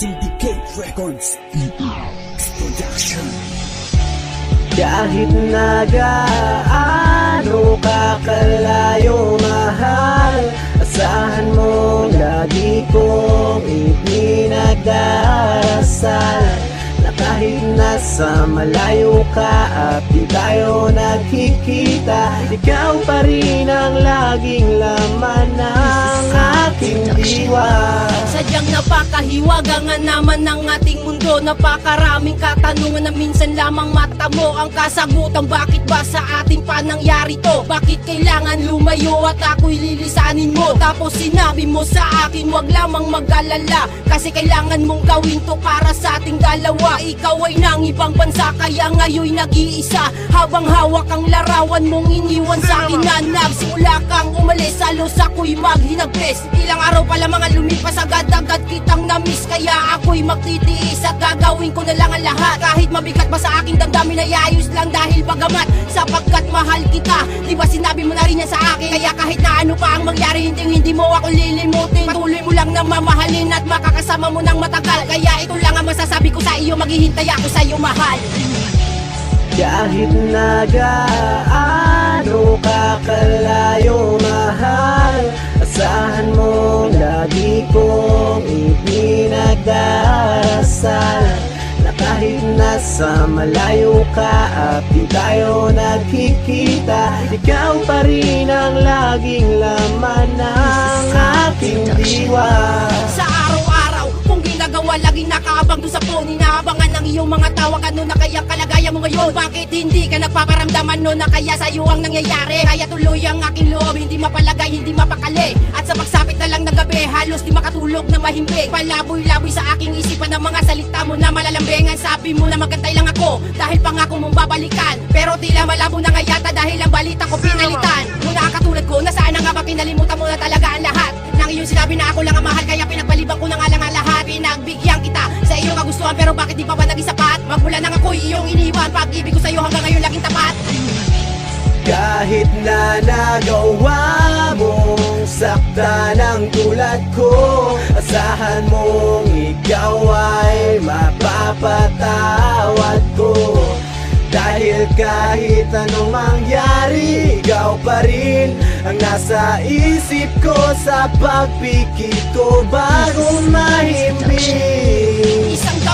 Syndicate Records. Production. Kahit nagaano ka kalayo mahal Asahan mo lagi kong ipinagdarasal Na kahit nasa malayo ka at di tayo nagkikita Ikaw pa rin ang laging laman ng aking diwa Sadyang napakahiwagangan naman ng ating mundo. Napakaraming katanungan na minsan lamang mata mo Ang kasagutan. Bakit ba sa ating pa nangyari to? Bakit kailangan lumayo at ako'y lilisanin mo? Tapos sinabi mo sa akin wag lamang mag-alala Kasi kailangan mong gawin to para sa ating dalawa. Ikaw ay nang ibang bansa kaya ngayon'y nag-iisa. Habang hawak ang larawan mong iniwan sa akin na nagsimula kang umalis Halos ako'y maghinagpes Ilang araw pa lang mga lumipas agad-agad kitang namiss. Kaya ako'y magtitiis at gagawin ko na lang ang lahat. Kahit mabigat pa sa aking damdamin ay ayos lang dahil bagamat Sapagkat mahal kita. Di ba sinabi mo na rin yan sa akin? Kaya kahit na ano pa ang mangyari hindi hindi mo ako lilimutin. Patuloy mo lang na mamahalin at makakasama mo ng matagal. Kaya ito lang ang masasabi ko sa iyo Maghihintay ako sa iyo mahal. Kahit nagaano ka kalayo mahal Asahan mo lagi kong ipinagdarasal Na kahit nasa malayo ka at di tayo nagkikita. Ikaw pa rin ang laging laman ng aking diwa. Sa ginagawa laging nakaabang doon sa phone. Inaabangan ng iyong mga tawag ano na kaya kalagayan mo ngayon. Bakit hindi ka nagpaparamdaman no na kaya sa'yo ang nangyayari? Kaya tuloy ang aking loob. Hindi mapalagay hindi mapakali. At sa pagsapit na lang ng gabi halos di makatulog na mahimbing Palaboy-laboy sa aking isipan ng mga salita mo na malalambengan. Sabi mo na magantay lang ako dahil pangako mong babalikan Pero tila malabo na nga yata dahil ang balita ko pinalitan. Muna pero bakit di pa ba naging sapat? Magmula nang ako'y iyong iniwan. Pag-ibig ko sa iyo hanggang ngayon laging tapat. Kahit na nagawa mong sakta ng tulad ko Asahan mong ikaw ay mapapatawad ko. Dahil kahit anong mangyari Ikaw pa rin ang nasa isip ko Sa pagpikit ko. Bago mahimbing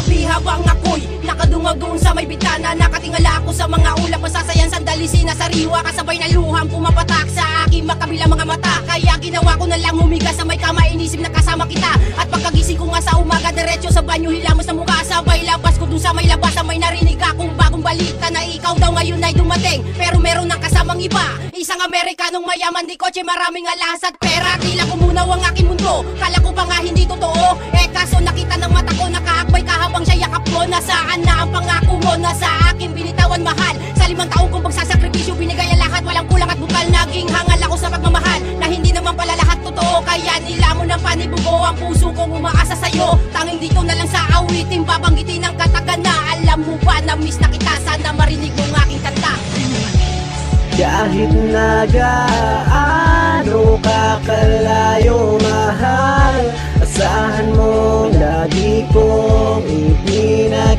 Isang gabi habang ako'y nakadungag doon sa may bitana. Nakatingala ako sa mga ulap masasayan sandali sinasariwa Kasabay na luhang pumapatak sa aking makabilang mga mata. Kaya ginawa ko na lang humiga sa may kama inisip na kasama kita. At pagkagising ko nga sa umaga diretso sa banyo hilamos na mukha. Sabay labas ko dun sa may labas may narinig akong bagong balita Na ikaw daw ngayon ay dumating. Pero meron ng kasamang iba Isang Amerikanong mayaman di kotse maraming alas at pera. Tila kumunaw ang aking mundo Kala ko pa nga hindi totoo. Eh kaso nakita ng mata mo Nasaan na ang pangako mo? Na sa akin binitawan mahal. Sa limang taong kong pagsasakripisyo Binigay ang lahat. Walang kulang at bukal Naging hangal ako sa pagmamahal. Na hindi naman pala lahat totoo Kaya nilamon ng panibugo Ang puso kong umaasa sa'yo. Tanging dito na lang sa awitin Babanggitin ang katagan na Alam mo ba na miss na kita? Sana marinig mo ang aking kanta. Kahit nagaano ka kalayo mahal Asahan mo lagi kong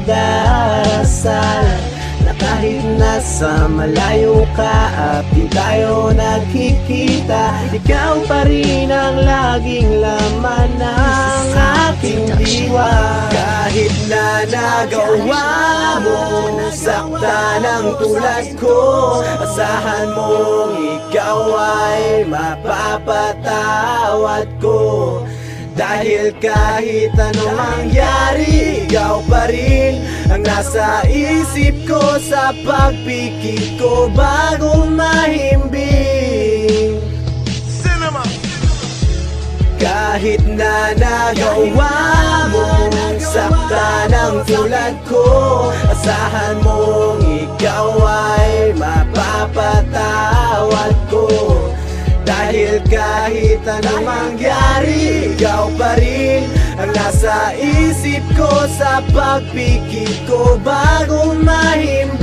ipinagdarasal Na kahit nasa malayo ka at di tayo nagkikita Ikaw pa rin ang laging laman ng aking diwa. Kahit na nagawa mo sakta ng tulad ko. Asahan mong ikaw ay mapapatawad ko. Dahil kahit anong mangyari Ikaw nasa isip ko Sa pagpikit ko bago mahimbing. Kahit na nagawa mong sakta ng tulad ko. Asahan mong ikaw ay mapapatawad ko. Dahil kahit anong mangyari Ikaw pa rin ang nasa isip ko Sa pagpikit ko bago mahimbing